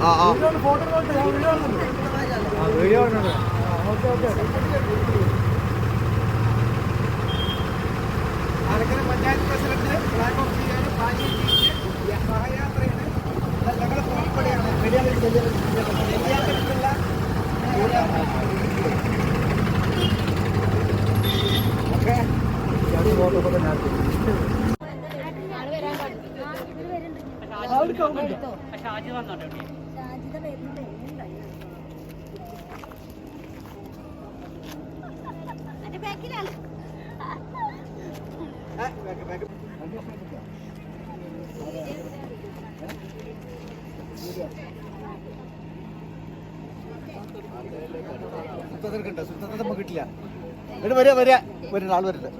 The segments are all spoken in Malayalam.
ആ ആ. Alakkara panchayat president flag off ചെയ്യാനും ചെയ്യാനും സഹയാത്രയാണ് ഇത് ഞങ്ങളുടെ പുറപ്പെടെയാണ് നെല്ലിയാമ്പലത്തുള്ള ഓക്കെ സുത്തത്തിനുണ്ട് സുത്തത്തെ നമുക്ക് കിട്ടില്ല. വരിക വരിക വരുന്ന ആൾ വരുന്നുണ്ട്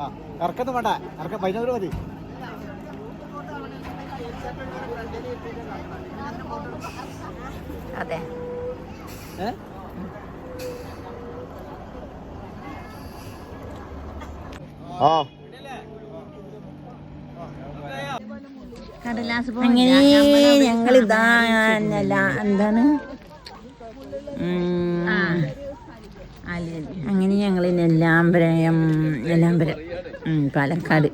ആ കറക്കൊന്നും വേണ്ട. കറക്കം പതിനൊരു മതി. അതെ. ആ. അങ്ങനെ ഞങ്ങൾ അല്ല എന്താണ്? അങ്ങനെ ഞങ്ങൾ നെല്ലാമ്പരം നെല്ലാമ്പരം ഉം, പാലക്കാട്.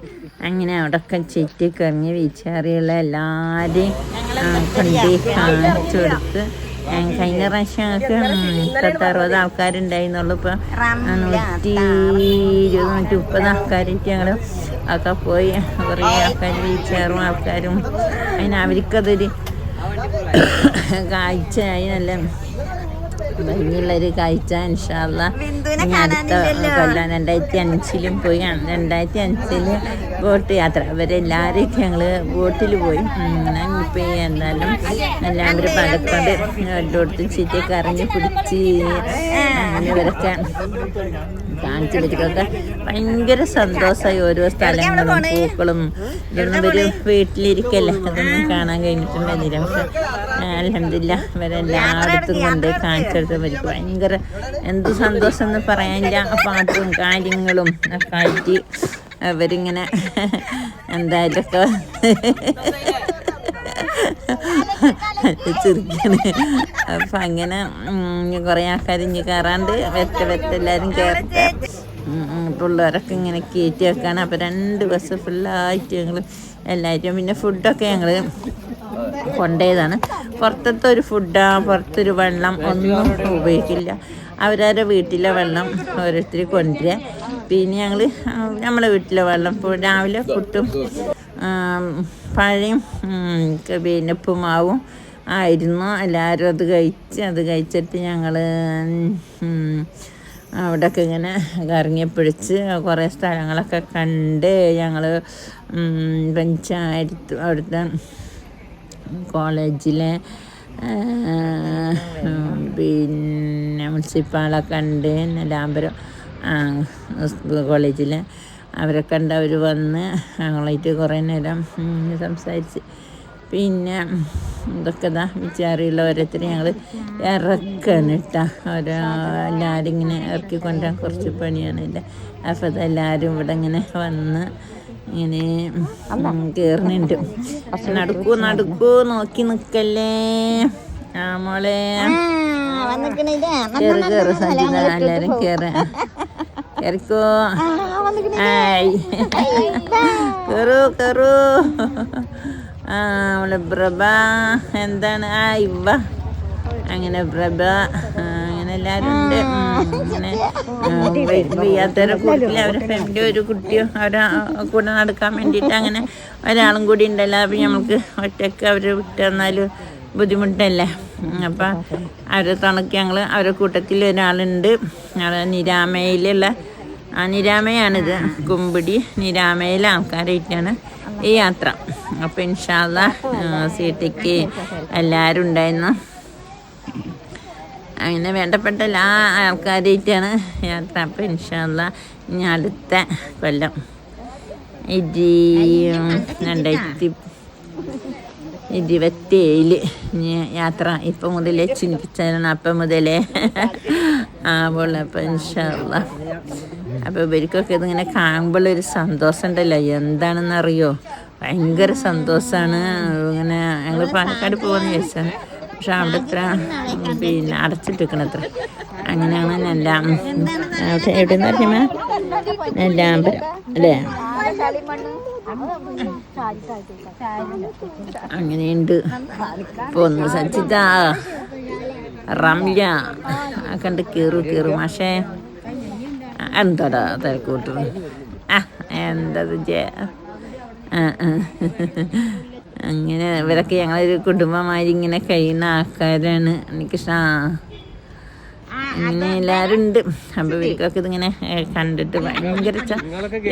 അങ്ങനെ അവിടെയൊക്കെ ചെറ്റി കറിഞ്ഞ് വീച്ചാറിയുള്ള എല്ലാവരെയും കൊണ്ട് കാണിച്ചു കൊടുത്ത്. കഴിഞ്ഞ പ്രാവശ്യം ഞങ്ങൾക്ക് പത്ത് അറുപത് ഇപ്പൊ നൂറ്റി ഇരുപത് നൂറ്റി മുപ്പത് ആൾക്കാരായിട്ട് ഞങ്ങൾ ഒക്കെ പോയി. കുറേ ആൾക്കാർ വീച്ചാറും ആൾക്കാരും. അതിന് അവർക്കതൊരു കാഴ്ചയായി നല്ല ഭംഗിയുള്ളൊരു കാഴ്ച ഇൻഷാല്ല ഇനി അടുത്ത കൊല്ലം രണ്ടായിരത്തി അഞ്ചിലും പോയി രണ്ടായിരത്തി അഞ്ചിൽ ബോട്ട് യാത്ര. അവരെല്ലാവരും ഞങ്ങൾ ബോട്ടിൽ പോയി. ഇപ്പം എന്തായാലും എല്ലാവരും പലക്കൊണ്ട് എല്ലായിടത്തും ചീറ്റയൊക്കെ അറിഞ്ഞ് പിടിച്ച് അങ്ങനെ ഇവരൊക്കെ കാണിച്ചു വെച്ചിട്ടൊക്കെ ഭയങ്കര സന്തോഷമായി ഓരോ സ്ഥലങ്ങളും പൂക്കളും. ഇതൊന്നും ഇവർ വീട്ടിലിരിക്കല്ലേ അതൊന്നും കാണാൻ കഴിഞ്ഞിട്ടുണ്ടായിരുന്നില്ല. പക്ഷെ അലഹമില്ല ഇവരെല്ലായിടത്തും കൊണ്ട് കാണിച്ചെടുത്ത് അവർക്ക് ഭയങ്കര എന്ത് സന്തോഷം എന്ന് പറയാനില്ല. പാട്ടും കാര്യങ്ങളും ഒക്കെ ആയിട്ട് അവരിങ്ങനെ എന്തായാലും ചിരിക്കണ് അപ്പം അങ്ങനെ കുറേ ആൾക്കാർ ഇഞ്ഞ് കയറാണ്ട് വെറ്റ വെറ്റ എല്ലാവരും കയറട്ടെ പിള്ളേരൊക്കെ ഇങ്ങനെ കയറ്റി വെക്കാണ്. അപ്പം രണ്ട് ബസ് ഫുള്ളായിട്ട് ഞങ്ങൾ എല്ലാവരും പിന്നെ ഫുഡൊക്കെ ഞങ്ങൾ കൊണ്ടേതാണ് പുറത്തത്തെ ഒരു ഫുഡാ പുറത്തൊരു വെള്ളം ഒന്നും ഉപയോഗിക്കില്ല. അവരവരുടെ വീട്ടിലെ വെള്ളം ഓരോരുത്തർ കൊണ്ടുവരിക. പിന്നെ ഞങ്ങൾ നമ്മളെ വീട്ടിലെ വെള്ളം. രാവിലെ പുട്ടും പഴയും പിന്നെ ആയിരുന്നു. എല്ലാവരും അത് കഴിച്ച് അത് കഴിച്ചിട്ട് ഞങ്ങൾ അവിടെയൊക്കെ ഇങ്ങനെ കറങ്ങിപ്പിടിച്ച് കുറേ സ്ഥലങ്ങളൊക്കെ കണ്ട് ഞങ്ങൾ പഞ്ചായത്ത് അവിടുത്തെ കോളേജിലെ പിന്നെ മുനിസിപ്പാളൊക്കെ ഉണ്ട് നെലാമ്പരം കോളേജിൽ അവരെ കണ്ട് അവർ വന്ന് ഞങ്ങളായിട്ട് കുറേ നേരം സംസാരിച്ച്. പിന്നെ ഇതൊക്കെ ഇതാ വിചാറിയുള്ള ഓരോരുത്തർ ഞങ്ങൾ ഇറക്കാണ് കേട്ടോ. ഓരോ എല്ലാവരും ഇങ്ങനെ ഇറക്കി കൊണ്ടുവരാൻ കുറച്ച് പണിയാണില്ല അപ്പോൾ അതെല്ലാവരും ഇവിടെ ഇങ്ങനെ വന്ന് ഇങ്ങനെ കയറുന്നുണ്ട് നടക്കൂ നടക്കൂ നോക്കി നിൽക്കല്ലേ. ആ മോളെ. കയറി കയറി സഞ്ജിത എല്ലാവരും കേറ്. കേറിക്കോ. കയറൂ കയറൂ ആ നമ്മളെ പ്രഭ. എന്താണ്? ആ ഇവ. അങ്ങനെ പ്രഭ. അങ്ങനെ എല്ലാവരും ഉണ്ട്. അങ്ങനെ വയ്യാത്തവരെ കൂട്ടത്തിൽ അവരെ ഫാമിലി ഒരു കുട്ടിയോ അവരെ കൂടെ നടക്കാൻ വേണ്ടിയിട്ട് അങ്ങനെ ഒരാളും കൂടി ഉണ്ടല്ലോ. അപ്പം നമുക്ക് ഒറ്റയ്ക്ക് അവരെ വിട്ട് തന്നാലും ബുദ്ധിമുട്ടല്ലേ അപ്പം അവരെ തുണക്ക് ഞങ്ങൾ അവരുടെ കൂട്ടത്തിൽ ഒരാളുണ്ട്. നിരാമയിലുള്ള ആ നിരാമയാണിത് കുമ്പിടി നിരാമയിലെ ആൾക്കാരായിട്ടാണ് ഈ യാത്ര. അപ്പം ഇൻഷാല്ല സീറ്റയ്ക്ക് എല്ലാവരും ഉണ്ടായിരുന്നു. അങ്ങനെ വേണ്ടപ്പെട്ട എല്ലാ ആൾക്കാരായിട്ടാണ് യാത്ര. അപ്പം ഇൻഷാല്ല ഇനി അടുത്ത കൊല്ലം. ഇരി രണ്ടായിരത്തി ഇരുപത്തിയേഴിൽ യാത്ര ഇപ്പം മുതലേ ചിന്തിച്ചാണ് അപ്പം മുതലേ ആ പോലെ അപ്പം ഇൻഷാല്ല. അപ്പോൾ ഇവർക്കൊക്കെ ഇതിങ്ങനെ കാണുമ്പോൾ ഒരു സന്തോഷം ഉണ്ടല്ലോ എന്താണെന്നറിയോ? ഭയങ്കര സന്തോഷമാണ്. ഇങ്ങനെ ഞങ്ങൾ പാലക്കാട് പോകുന്ന ചോദിച്ചാൽ പക്ഷെ അവിടെ ഇത്ര പിന്നെ അടച്ചിട്ടിരിക്കണത്ര. അങ്ങനെയാണ് നെല്ലാം. എവിടെ എവിടെയെന്ന് പറഞ്ഞ നെല്ലാമ്പരം. അല്ലേ? അങ്ങനെയുണ്ട്. പോന്നു സച്ചിത റംല കണ്ട് കീറു കീറു. മാഷേ. എന്താടാ തിരക്കൂട്ടു ആ എന്തത്. അങ്ങനെ ഇവരൊക്കെ ഞങ്ങളൊരു കുടുംബമായി ഇങ്ങനെ കഴിയുന്ന ആൾക്കാരാണ്. എനിക്കിഷ്ടാ. ഇങ്ങനെ എല്ലാവരും ഉണ്ട് അപ്പൊ ഇവർക്കൊക്കെ ഇതിങ്ങനെ കണ്ടിട്ട് ഭയങ്കര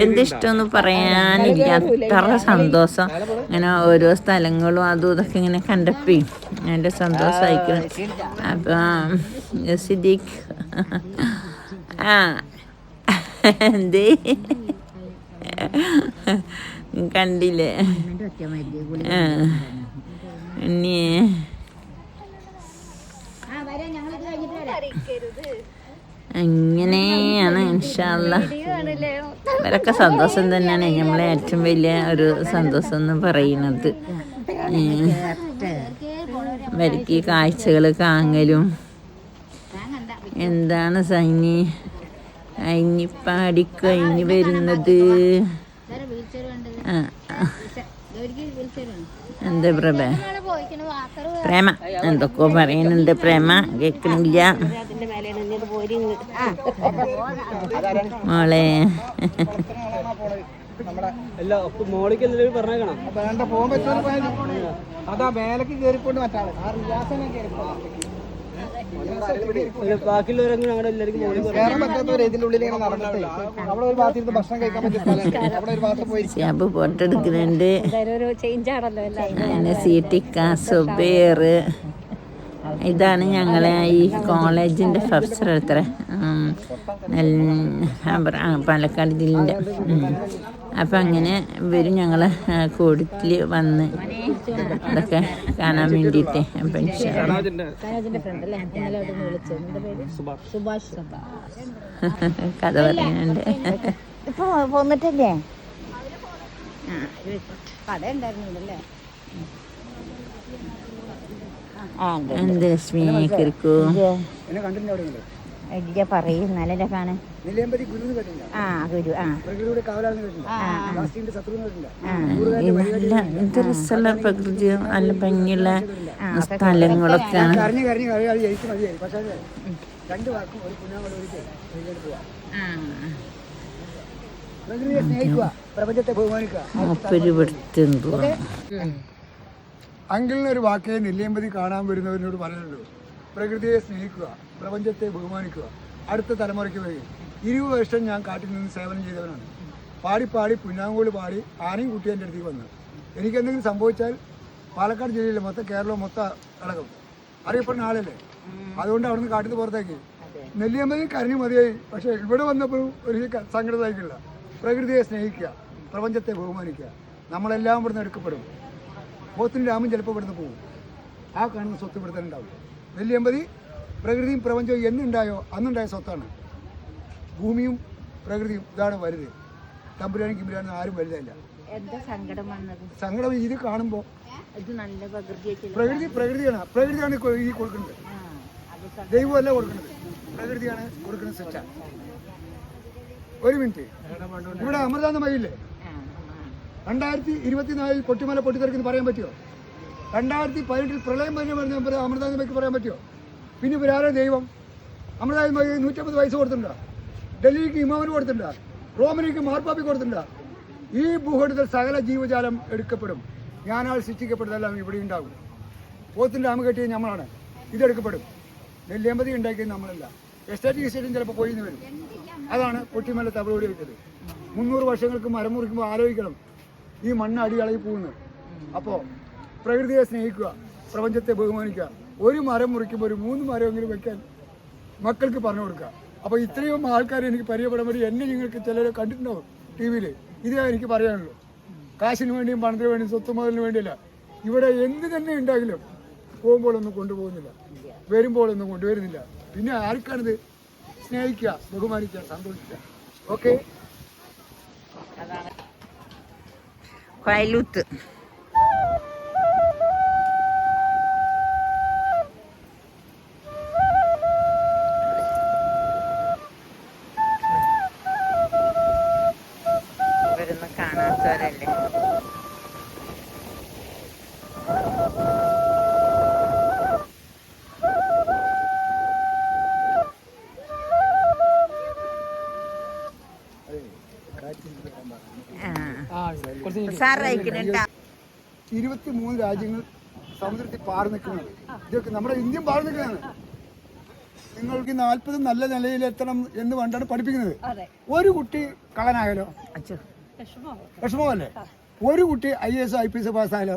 എന്തിഷ്ടമെന്ന് പറയാനില്ല അത്ര സന്തോഷം. ഇങ്ങനെ ഓരോ സ്ഥലങ്ങളും അതും ഇതൊക്കെ ഇങ്ങനെ കണ്ടപ്പി എന്റെ സന്തോഷമായിരിക്കണം അപ്പം സിദ്ദീഖ്. ആ എന്തേ? കണ്ടില്ലേ? ഇനി അങ്ങനെയാണ് ഇൻഷാല്ല ഇവരൊക്കെ സന്തോഷം തന്നെയാണ്. നമ്മളെ ഏറ്റവും വലിയ ഒരു സന്തോഷം എന്ന് പറയുന്നത്. ഇവർക്ക് കാഴ്ചകൾ കാങ്ങലും എന്താണ് സൈനി? അയിനി പാടിക്കഴിഞ്ഞ് വരുന്നത്. എന്താ പ്രഭ? പ്രേമ. എന്തൊക്കെ പറയുന്നുണ്ട് പ്രേമ. കേൾക്കണില്ല. മോളെ. അതാ മേലേക്ക് കേറിപ്പോണ്ട് മറ്റാൾ. ആ റിയാസനെ ബാക്കിയുള്ളവരങ്ങനെ ഞങ്ങളുടെ എല്ലാവർക്കും മോളിൽ കയറാൻ പറ്റാത്തവർ ഇതിന്റെ ഉള്ളിൽ ഇങ്ങനെ നടന്നിട്ട്. അവിടെ ഒരു ഭക്ഷണം കഴിക്കാൻ പറ്റിയ സ്ഥലം അവിടെ ഒരു ഭാഗത്ത് പോയി ഫോട്ടോ എടുക്കുന്നുണ്ട്. അങ്ങനെ സീറ്റിക്ക സുബേർ ഇതാണ് ഞങ്ങളെ ഈ കോളേജിന്റെ പ്രൊഫസർ എത്ര പാലക്കാട് ജില്ലേന്റെ. അപ്പം അങ്ങനെ വരും ഞങ്ങൾ കൂടുതൽ വന്ന് ഇതൊക്കെ കാണാൻ വേണ്ടിയിട്ട് അപ്പം കഥ പറയുന്നുണ്ട്. ഇപ്പൊ പോന്നിട്ടല്ലേ? എന്ത് ലക്ഷ്മി. ഇല്ല പറയും നല്ല കാണാൻ ആ ഗുരു ആ. എന്ത് രസമുള്ള പ്രകൃതിയും നല്ല ഭംഗിയുള്ള സ്ഥലങ്ങളൊക്കെയാണ്. സ്നേഹിക്കുക പ്രപഞ്ചത്തെ ബഹുമാനിക്കുക. അങ്കിളിന് ഒരു വാക്കേ നെല്ലിയമ്പതി കാണാൻ വരുന്നവരിനോട് പറയുന്നുള്ളൂ പ്രകൃതിയെ സ്നേഹിക്കുക പ്രപഞ്ചത്തെ ബഹുമാനിക്കുക. അടുത്ത തലമുറയ്ക്ക് വേണ്ടി ഇരുപത് വർഷം ഞാൻ കാട്ടിൽ നിന്ന് സേവനം ചെയ്തവനാണ്. പാടി പാടി പുന്നാങ്കോട് പാടി ആനയും കുട്ടി എന്റെ അടുത്തേക്ക് വന്നു. എനിക്കെന്തെങ്കിലും സംഭവിച്ചാൽ പാലക്കാട് ജില്ലയിലെ മൊത്തം കേരളം മൊത്തം ഇളകും അറിയപ്പെടുന്ന ആളല്ലേ? അതുകൊണ്ട് അവിടുന്ന് കാട്ടിൽ പുറത്തേക്ക്. നെല്ലിയമ്പതി കരഞ്ഞു മതിയായി. പക്ഷേ ഇവിടെ വന്നപ്പോഴും ഒരു ക- പ്രകൃതിയെ സ്നേഹിക്കുക പ്രപഞ്ചത്തെ ബഹുമാനിക്കുക. നമ്മളെല്ലാം ഇവിടുന്ന് എടുക്കപ്പെടും. പോത്തിന് രാമൻ ചിലപ്പോൾ ഇവിടുന്ന് പോകും ആ കാണുന്ന സ്വത്ത് ഇവിടെ തന്നെ ഉണ്ടാവും നെല്ലിയമ്പതി പ്രകൃതിയും പ്രപഞ്ചവും എന്നുണ്ടായോ? അന്നുണ്ടായ സ്വത്താണ്. ഭൂമിയും പ്രകൃതിയും ഇതാണ് വലുത്. തമ്പുരാനും കിമ്പുരാനും ആരും വലുതല്ല. സങ്കടം ഇത് കാണുമ്പോൾ പ്രകൃതി പ്രകൃതി പ്രകൃതിയാണ്. പ്രകൃതിയാണ് ഈ കൊടുക്കുന്നത്. ദൈവമല്ല കൊടുക്കുന്നത്. പ്രകൃതിയാണ് കൊടുക്കുന്ന ഒരു മിനിറ്റ്. ഇവിടെ അമൃതാനന്ദമയില്ലേ രണ്ടായിരത്തി ഇരുപത്തിനാലിൽ പൊട്ടിമല പൊട്ടിത്തെറിക്കുന്നു പറയാൻ പറ്റുമോ? രണ്ടായിരത്തി പതിനെട്ടിൽ പ്രളയം പറഞ്ഞു പറഞ്ഞ അമൃതാനന്ദമയ്ക്ക് പറയാൻ പറ്റുമോ? പിന്നെ ആരാ ദൈവം? അമൃതാനന്ദമയ്ക്ക് നൂറ്റമ്പത് വയസ്സ് കൊടുത്തിട്ടുണ്ടോ? ഡൽഹിക്ക് ഇമാമിന് കൊടുത്തിട്ടുണ്ടോ? റോമനിക്ക് മാർപ്പാപ്പി കൊടുത്തിട്ടുണ്ടോ? ഈ ഭൂഖണ്ഡത്തിൽ സകല ജീവജാലം എടുക്കപ്പെടും. ഞാനാൾ ശിക്ഷിക്കപ്പെടുന്നതെല്ലാം ഇവിടെ ഉണ്ടാകും. പോത്തിന്റെ ആമ കെട്ടിയത് നമ്മളാണ് ഇതെടുക്കപ്പെടും നെല്ലിയമ്പതി ഉണ്ടാക്കിയത് നമ്മളല്ല. എസ്റ്റേറ്റ് എസ്റ്റേറ്റും ചിലപ്പോൾ കൊഴിഞ്ഞു വരും. അതാണ് പൊട്ടിമല തവിളോടി വെച്ചത്. മുന്നൂറ് വർഷങ്ങൾക്ക് മരം മുറിക്കുമ്പോൾ ആലോചിക്കണം. ഈ മണ്ണ് അടികളി പോകുന്നത്. അപ്പോൾ പ്രകൃതിയെ സ്നേഹിക്കുക പ്രപഞ്ചത്തെ ബഹുമാനിക്കുക ഒരു മരം മുറിക്കുമ്പോൾ ഒരു മൂന്ന് മരമെങ്കിലും വെക്കാൻ മക്കൾക്ക് പറഞ്ഞു കൊടുക്കുക. അപ്പോൾ ഇത്രയും ആൾക്കാർ എനിക്ക് പരിചയപ്പെടാൻ വേണ്ടി എന്നെ നിങ്ങൾക്ക് ചിലരെ കണ്ടിട്ടുണ്ടാവും ടി വിയിൽ ഇതേ എനിക്ക് പറയാനുള്ളൂ. കാശിന് വേണ്ടിയും പണത്തിന് വേണ്ടിയും സ്വത്ത് മുതലിന് വേണ്ടിയല്ല. ഇവിടെ എന്ത് തന്നെ ഉണ്ടെങ്കിലും പോകുമ്പോഴൊന്നും കൊണ്ടുപോകുന്നില്ല. വരുമ്പോഴൊന്നും കൊണ്ടുവരുന്നില്ല. പിന്നെ ആർക്കാണിത് സ്നേഹിക്കുക ബഹുമാനിക്കുക സന്തോഷിക്കുക. ഓക്കെ? കൊയലൂത്ത് ഇവരൊന്നും കാണാത്തവരല്ലേ? സാറയക്കുന്നുണ്ടാ ഇരുപത്തി മൂന്ന് രാജ്യങ്ങൾ സമുദ്രത്തിൽ പാറി നിൽക്കുന്നത്. ഇതൊക്കെ നമ്മുടെ ഇന്ത്യൻ പാറി നിൽക്കുന്നതാണ്. നിങ്ങൾക്ക് നാൽപ്പത് നല്ല നിലയിൽ എത്തണം എന്ന് വേണ്ടാണ് പഠിപ്പിക്കുന്നത്. ഒരു കുട്ടി കളനായാലോ വിഷമമല്ലേ? ഒരു കുട്ടി I S I P S പാസ്സായാലോ?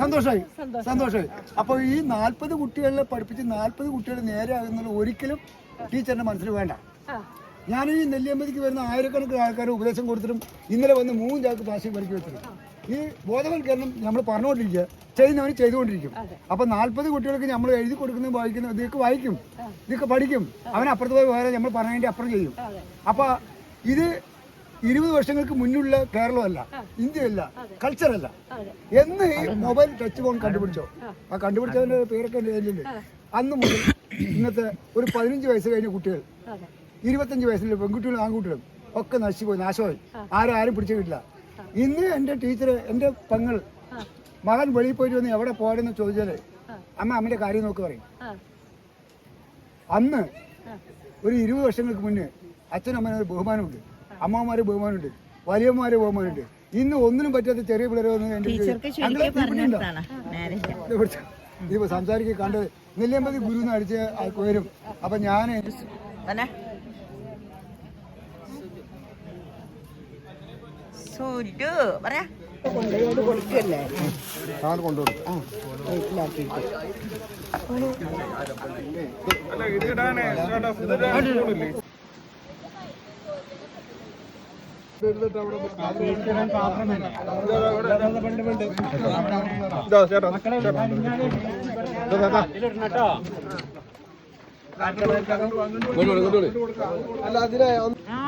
സന്തോഷമായി. സന്തോഷമായി. അപ്പോൾ ഈ നാൽപ്പത് കുട്ടികളെ പഠിപ്പിച്ച് നാൽപ്പത് കുട്ടികൾ നേരെ ആകുന്നുള്ള ഒരിക്കലും ടീച്ചറിന്റെ മനസ്സിൽ വേണ്ട. ഞാൻ ഈ നെല്ലിയമ്പതിക്ക് വരുന്ന ആയിരക്കണക്കിന് ആൾക്കാർ ഉപദേശം കൊടുത്തിട്ടും ഇന്നലെ വന്ന് മൂന്ന് ചാക്ക് പ്ലാസ്റ്റിക് പറിക്കി വെച്ചത് ഈ ബോധവൽക്കരണം നമ്മൾ പറഞ്ഞുകൊണ്ടിരിക്കുക ചെയ്യുന്നവന് ചെയ്തുകൊണ്ടിരിക്കും. അപ്പൊ നാൽപ്പത് കുട്ടികൾക്ക് നമ്മൾ എഴുതി കൊടുക്കുന്നത് വായിക്കുന്ന ഇതൊക്കെ വായിക്കും ഇതൊക്കെ പഠിക്കും. അവൻ അപ്പുറത്ത് പോയി വേറെ നമ്മൾ പറഞ്ഞതിന്റെ അപ്പുറം ചെയ്യും. അപ്പൊ ഇത് ഇരുപത് വർഷങ്ങൾക്ക് മുന്നുള്ള കേരളമല്ല ഇന്ത്യയല്ല കൾച്ചറല്ല. എന്ന് ഈ മൊബൈൽ ടച്ച് ഫോൺ കണ്ടുപിടിച്ചോ? ആ. കണ്ടുപിടിച്ചതിന്റെ പേരൊക്കെ എന്റെ കയ്യിലുണ്ട്. അന്ന് മുതൽ ഇന്നത്തെ ഒരു പതിനഞ്ച് വയസ്സ് കഴിഞ്ഞ കുട്ടികൾ ഇരുപത്തഞ്ച് വയസ്സിലെ പെൺകുട്ടികളും ആൺകുട്ടികളും ഒക്കെ നശിച്ചുപോയി നാശമായി. ആരും ആരും പിടിച്ചു കിട്ടില്ല. ഇന്ന് എന്റെ ടീച്ചർ എന്റെ പെങ്ങൾ മകൻ വെളിയിൽ പോയിട്ട് വന്ന് എവിടെ പോയെന്ന് ചോദിച്ചാൽ അമ്മ അമ്മയുടെ കാര്യം നോക്ക് പറയും. അന്ന് ഒരു ഇരുപത് വർഷങ്ങൾക്ക് മുന്നേ അച്ഛനും അമ്മനൊരു ഒരു ബഹുമാനമുണ്ട് അമ്മമാര് ബഹുമാനമുണ്ട്. വലിയമ്മമാര് ബഹുമാനമുണ്ട്. ഇന്ന് ഒന്നിനും പറ്റാത്ത ചെറിയ പിള്ളേരെ വന്ന് നെല്ലിയമ്പതി ഗുരു അടിച്ച് ആൾക്ക് വരും. അപ്പൊ ഞാൻ സുലു പറയാ. ആരും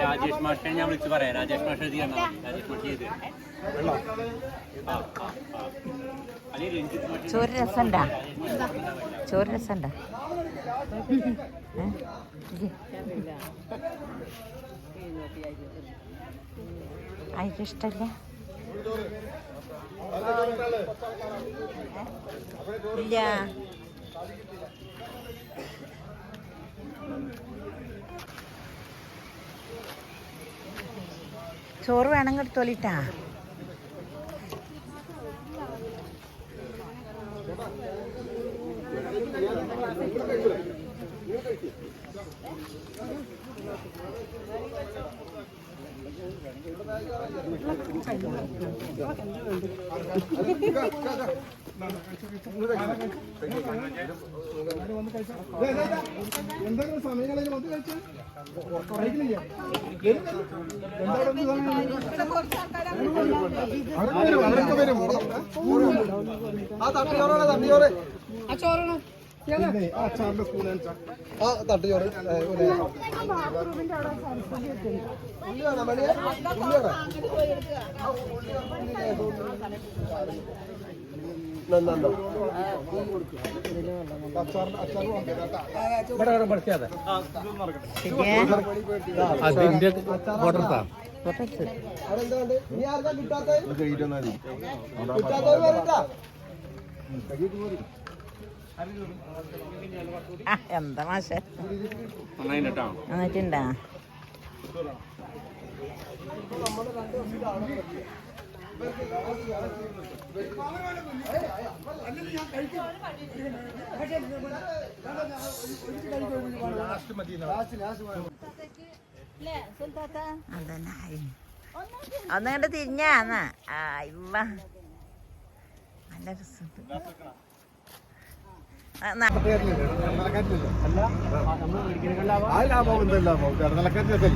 രാജേഷ് മാഷിനെ ഞാൻ വിളിച്ചു പറയാം രാജേഷ് മാഷ് എഴുതി തന്നാ മതി. രാജേഷ് മാഷ് ചെയ്ത് ചോറ് രസണ്ടാ? ചോറ് രസണ്ടാ ആയിട്ട് ഇഷ്ടല്ല ഇല്ല. ചോറ് വേണമെങ്കിൽ എടുത്തോളിട്ടാ എന്തെങ്കിലും സമയങ്ങളിൽ വന്ന് കഴിച്ചാൽ ആ തട്ടിയോറാണ് തട്ടിയോറ് ആ അച്ചാറിന്റെ സ്പൂൺ ആ തട്ടിയോറ് അതിന്റെ ഓർഡർ പുറത്ത് ആ എന്താ മാഷ? നന്നായിട്ട് കേട്ടോ എന്നിട്ടുണ്ടാ അതന്നെ ഒന്നുകൊണ്ട് തിരിഞ്ഞാന്ന് ആ ഇവ നല്ല രസം ലാഭം എന്താ ലാഭം കടന്നലക്കാരന്റെ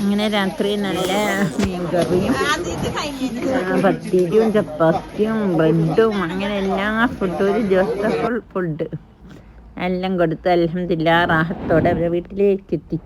അങ്ങനെ രാത്രി നല്ല മീൻകറിയും പത്തിരിയും ചപ്പാത്തിയും ബ്രെഡും അങ്ങനെ എല്ലാ ഫുഡും ഒരു ദിവസത്തെ ഫുൾ ഫുഡ് എല്ലാം കൊടുത്ത് അലഹമില്ല റാഹത്തോടെ അവരെ വീട്ടിലേക്ക് എത്തി.